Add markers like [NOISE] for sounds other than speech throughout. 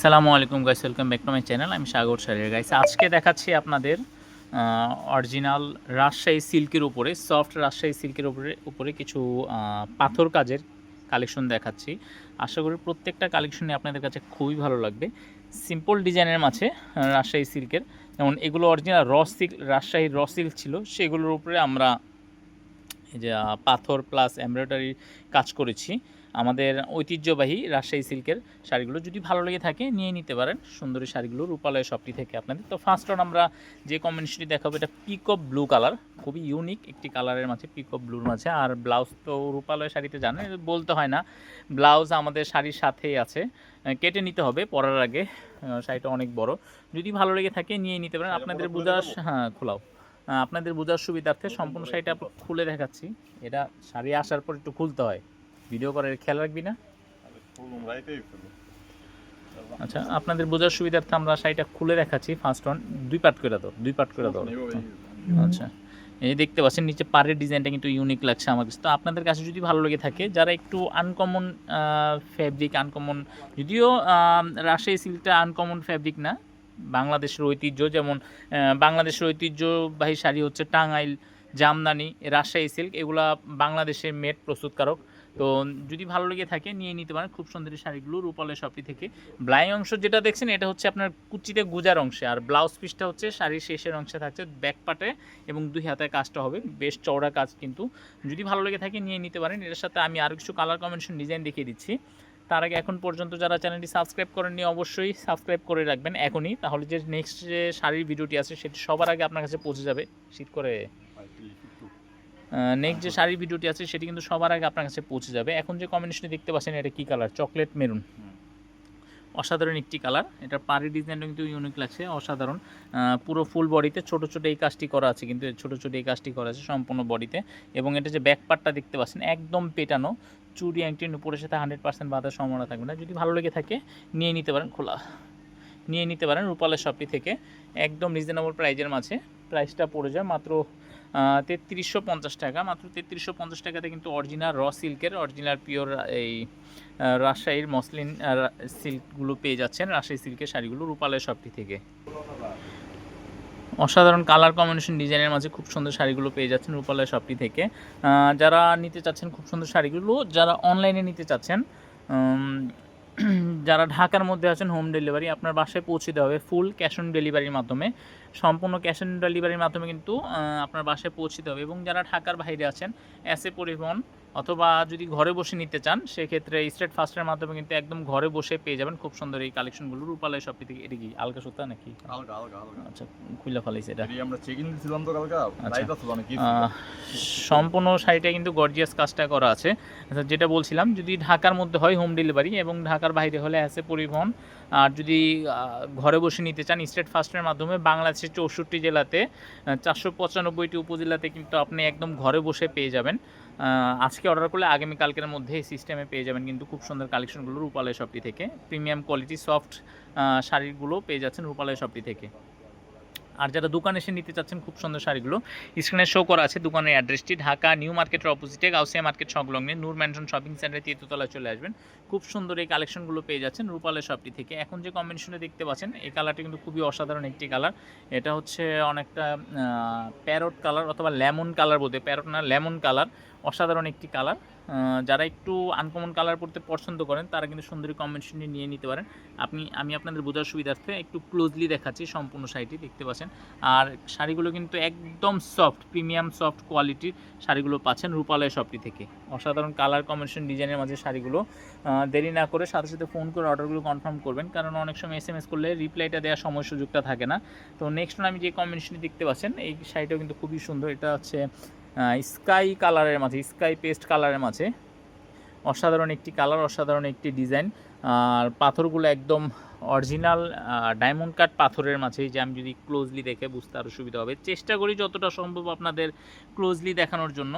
সালামু আলাইকুম guys welcome back to my channel আমি সাগর সারিয়ার গাইস আজকে দেখাচ্ছি আপনাদের অরিজিনাল রাজশাহী সিল্কের উপরে সফট রাজশাহী সিল্কের উপরে উপরে কিছু পাথর কাজের কালেকশন দেখাচ্ছি। আশা করি প্রত্যেকটা কালেকশনই আপনাদের কাছে খুবই ভালো লাগবে। সিম্পল ডিজাইনের মাঝে রাজশাহী সিল্কের, যেমন এগুলো অরিজিনাল র সিল্ক রাজশাহীর র সিল্ক ছিল, সেগুলোর উপরে আমরা যে পাথর প্লাস এমব্রয়ডারি কাজ করেছি। আমাদের ঐতিহ্যবাহী রাজশাহী সিল্কের শাড়িগুলো যদি ভালো লেগে থাকে নিয়ে নিতে পারেন। সুন্দরী শাড়িগুলো রূপালয় শপটি থেকে আপনাদের। তো ফার্স্ট অন আমরা যে কম্বিনেশনটি দেখাবো এটা পিকপ ব্লু কালার খুবই ইউনিক একটি কালারের মাঝে পিকপ ব্লুর মাঝে। আর ব্লাউজ তো রূপালয় শাড়িতে জানেন বলতে হয় না। ব্লাউজ আমাদের শাড়ির সাথেই আছে। কেটে নিতে হবে পরার আগে। শাড়িটা অনেক বড়। যদি ভালো লেগে থাকে নিয়ে নিতে পারেন। আপনাদের বোঝার হ্যাঁ খোলাও। আপনাদের বোঝার সুবিধার্থে সম্পূর্ণ শাড়িটা খুলে দেখাচ্ছি। এটা শাড়ি আসার পর একটু খুলতে হয়। ভিডিও করার খেয়াল রাখবি না? আচ্ছা আপনাদের বোঝার সুবিধার্থে আমরা শাড়িটা খুলে দেখাচ্ছি ফার্স্ট ওয়ান দুই পার্ট করে দাও দুই পার্ট করে দাও। আচ্ছা এই দেখতে পাচ্ছেন নিচে পাড়ের ডিজাইনটা কিন্তু ইউনিক লাগছে আমার কাছে। তো আপনাদের কাছে যদি ভালো লেগে থাকে যারা একটু আনকমন ফ্যাব্রিক আনকমন যদিও রাজশাহী সিল্কটা আনকমন ফ্যাব্রিক না বাংলাদেশের ঐতিহ্য যেমন বাংলাদেশের ঐতিহ্যবাহী শাড়ি হচ্ছে টাঙ্গাইল জামদানি রাজশাহী সিল্ক এগুলা বাংলাদেশের মেড প্রস্তুতকারক। তো যদি ভালো লেগে থাকে, নিয়ে নিতে পারেন। খুব সুন্দর শাড়িগুলো রূপালের শপটি থেকে। ব্লাই অংশ যেটা দেখছেন, এটা হচ্ছে আপনার কুচিতে গুজার অংশে। আর ব্লাউজ পিসটা হচ্ছে শাড়ির শেষের অংশে থাকছে ব্যাক পাটে এবং দুই হাতে কাজটা হবে। বেশ চওড়া কাজ কিন্তু। যদি ভালো লেগে থাকে, নিয়ে নিতে পারেন। এর সাথে আমি আরও কিছু কালার কম্বিনেশন ডিজাইন দেখিয়ে দিচ্ছি। তার আগে এখন পর্যন্ত যারা চ্যানেলটি সাবস্ক্রাইব করেননি, অবশ্যই সাবস্ক্রাইব করে রাখবেন এখনই। তাহলে যে নেক্সট যে শাড়ির ভিডিওটি আছে, সেটি সবার আগে আপনার কাছে পৌঁছে যাবে। শীত করে। নেক্সট যে শাড়ির ভিডিওটি আছে, সেটি কিন্তু সবার আগে আপনার কাছে পৌঁছে যাবে। এখন যে কম্বিনেশনে দেখতে পাচ্ছেন, এটা কী কালার চকলেট মেরুন অসাধারণ একটি কালার এটা পাড়ির ডিজাইনটা কিন্তু ইউনিক লাগছে, অসাধারণ। পুরো ফুল বডিতে ছোট ছোট এই কাজটি করা আছে, কিন্তু ছোট ছোট এই কাজটি করা আছে সম্পূর্ণ বডিতে এবং এটা যে ব্যাক পার্টটা দেখতে পাচ্ছেন, একদম পেটানো। চুরি অ্যাংটি নুপুরের সাথে হান্ড্রেড পার্সেন্ট বাঁধার সম্ভাবনা থাকবে না। যদি ভালো লেগে থাকে, নিয়ে নিতে পারেন খোলা। নিয়ে নিতে পারেন রূপালের শপটি থেকে। একদম রিজনেবল প্রাইজের মাঝে। প্রাইসটা পড়ে যায় মাত্র তেত্রিশশো পঞ্চাশ টাকা, মাত্র তেত্রিশশো পঞ্চাশ টাকাতে কিন্তু অরিজিনাল র সিল্কের অরিজিনাল পিওর এই রাজশাহীর মসলিন সিল্কগুলো পেয়ে যাচ্ছেন রাজশাহী সিল্কের শাড়িগুলো রূপালয় শপটি থেকে। অসাধারণ কালার কম্বিনেশন ডিজাইনের মাঝে খুব সুন্দর শাড়িগুলো পেয়ে যাচ্ছেন রূপালয় শপটি থেকে। যারা নিতে চাচ্ছেন খুব সুন্দর শাড়িগুলো, যারা অনলাইনে নিতে চাচ্ছেন [CLEARS THROAT] যারা ঢাকার মধ্যে আছেন হোম ডেলিভারি আপনার বাসায় পৌঁছে দেওয়া হবে ফুল ক্যাশ অন ডেলিভারির মাধ্যমে। সম্পূর্ণ ক্যাশ অন ডেলিভারির মাধ্যমে কিন্তু আপনার বাসায় পৌঁছে দেওয়া হবে। এবং যারা ঢাকার বাইরে আছেন এসে পরিবহন অথবা যদি ঘরে বসে নিতে চান সেক্ষেত্রে স্টেট ফাস্টের মাধ্যমে কিন্তু একদম ঘরে বসে পেয়ে যাবেন। খুব সুন্দর এই কালেকশনগুলো রূপালয় শপটি থেকে এটা কি আলকা সুতা নাকি? আচ্ছা খুলে ফেলাইছে এটা। আমরা চেক ইন দিছিলাম তো কালকে? লাইট কিছু সম্পূর্ণ শাড়িটা কিন্তু গর্জিয়াস কাজটা করা আছে। আচ্ছা, যেটা বলছিলাম যদি ঢাকার মধ্যে হয় হোম ডেলিভারি এবং ঢাকার বাইরে হলে আছে পরিবহন আর যদি ঘরে বসে নিতে চান স্টেট ফাস্টের মাধ্যমে বাংলাদেশের চৌষট্টি জেলাতে চারশো পঁচানব্বইটি উপজেলাতে কিন্তু আপনি একদম ঘরে বসে পেয়ে যাবেন। আজকে অর্ডার করলে আগামী কালকের মধ্যে এই সিস্টেমে পেয়ে যাবেন কিন্তু খুব সুন্দর কালেকশনগুলো রূপালয় শপটি থেকে। প্রিমিয়াম কোয়ালিটি সফট শাড়িগুলো পেয়ে যাচ্ছেন রূপালয় শপটি থেকে। আর যারা দোকানে এসে নিতে চাচ্ছেন খুব সুন্দর শাড়িগুলো স্ক্রিনে শো করা আছে দোকানের অ্যাড্রেসটি ঢাকা, নিউ মার্কেটের অপোজিটে গাউসিয়া মার্কেট সংলগ্নে, নূর ম্যানশন শপিং সেন্টারে তৃতীয়তলায় চলে আসবেন। খুব সুন্দর এই কালেকশনগুলো পেয়ে যাচ্ছেন রূপালের শপটি থেকে। এখন যে কম্বিনেশনে দেখতে পাচ্ছেন, এই কালারটি কিন্তু খুবই অসাধারণ একটি কালার এটা হচ্ছে অনেকটা প্যারট কালার অথবা লেমন কালার বলতে প্যারট না লেমন কালার অসাধারণ একটি কালার যারা একটু আনকমন কালার পড়তে পছন্দ করেন, তারা কিন্তু সুন্দরী কম্বিনেশনটি নিয়ে নিতে পারেন। আপনি, আমি আপনাদের বোঝার সুবিধার্থে একটু ক্লোজলি দেখাচ্ছি সম্পূর্ণ শাড়িটি, দেখতে পাচ্ছেন। আর শাড়িগুলো কিন্তু একদম সফট প্রিমিয়াম সফট কোয়ালিটির শাড়িগুলো পাচ্ছেন রূপালয় শপটি থেকে। অসাধারণ কালার কম্বিনেশন ডিজাইনের মাঝে শাড়িগুলো দেরি না করে সাথে সাথে ফোন করে অর্ডারগুলো কনফার্ম করবেন, কারণ অনেক সময় এস এম এস করলে রিপ্লাইটা দেওয়ার সময় সুযোগটা থাকে না। তো নেক্সট আমি যে কম্বিনেশনটি দেখতে পাচ্ছেন, এই শাড়িটাও কিন্তু খুবই সুন্দর। এটা হচ্ছে স্কাই কালারের মাঝে স্কাই পেস্ট কালারের মাঝে। অসাধারণ একটি কালার অসাধারণ একটি ডিজাইন আর পাথরগুলো একদম অরিজিনাল ডায়মন্ড কাট পাথরের মাঝে, যে আমি যদি ক্লোজলি দেখে বুঝতে আরও সুবিধা হবে। চেষ্টা করি যতটা সম্ভব আপনাদের ক্লোজলি দেখানোর জন্য।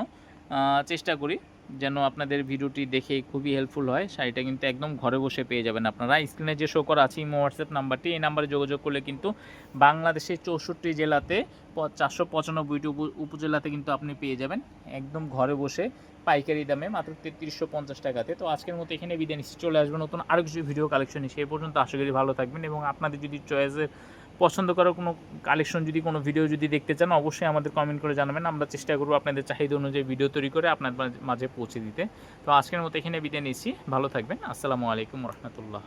চেষ্টা করি। যেন আপনাদের ভিডিওটি দেখে খুবই হেল্পফুল হয়। শাড়িটা কিন্তু একদম ঘরে বসে পেয়ে যাবেন আপনারা। স্ক্রিনে যে শো করা আছে, ইমো হোয়াটসঅ্যাপ নাম্বারটি, এই নাম্বারে যোগাযোগ করলে কিন্তু বাংলাদেশের চৌষট্টি জেলাতে চারশো পঁচানব্বইটি উপ- উপজেলাতে কিন্তু আপনি পেয়ে যাবেন। একদম ঘরে বসে পাইকারি দামে মাত্র তেত্রিশশো পঞ্চাশ টাকাতে। তো আজকের মতো এখানে বিদায় নিচ্ছি। চলে আসবেন নতুন আরও কিছু ভিডিও কালেকশন সেই পর্যন্ত আশা করি ভালো থাকবেন এবং আপনাদের যদি চয়েসের পছন্দ করার কোনো কালেকশন যদি কোনো ভিডিও যদি দেখতে চান, অবশ্যই আমাদের কমেন্ট করে জানাবেন। আমরা চেষ্টা করব আপনাদের চাহিদা অনুযায়ী ভিডিও তৈরি করে আপনার মাঝে- পৌঁছে দিতে। তো আজকের মতো এখানে বিদায় নিচ্ছি। ভালো থাকবেন। আসসালামু আলাইকুম রহমতুল্লাহ।